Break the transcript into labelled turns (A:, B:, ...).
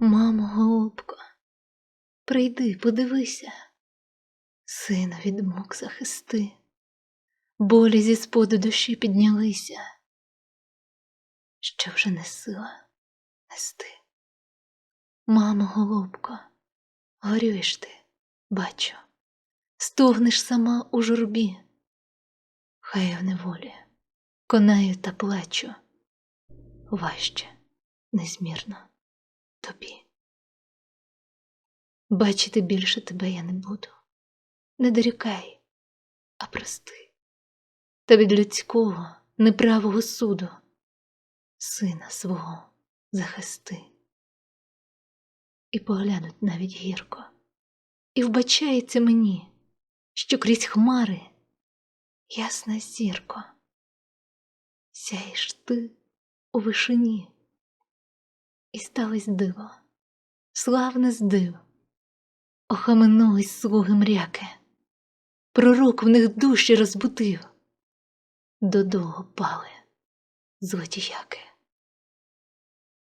A: Мамо, голубко, прийди, подивися, сина від мук захисти, болі зі споду душі піднялися, що вже не сила нести. Мамо, голубко, горюєш ти, бачу, стогнеш сама у журбі, хай я в неволі, конаю та плачу, важче, незмірно тобі. Бачити більше тебе я не буду, не дорікай, а прости, та від людського неправого суду сина свого захисти. І поглянуть навіть гірко, і вбачається мені, що крізь хмари ясна зірко, сяєш ти у вишині. І сталось диво, славне здив, охаменулись слуги мряки, пророк в них душі розбудив, додолу пали злодіяки.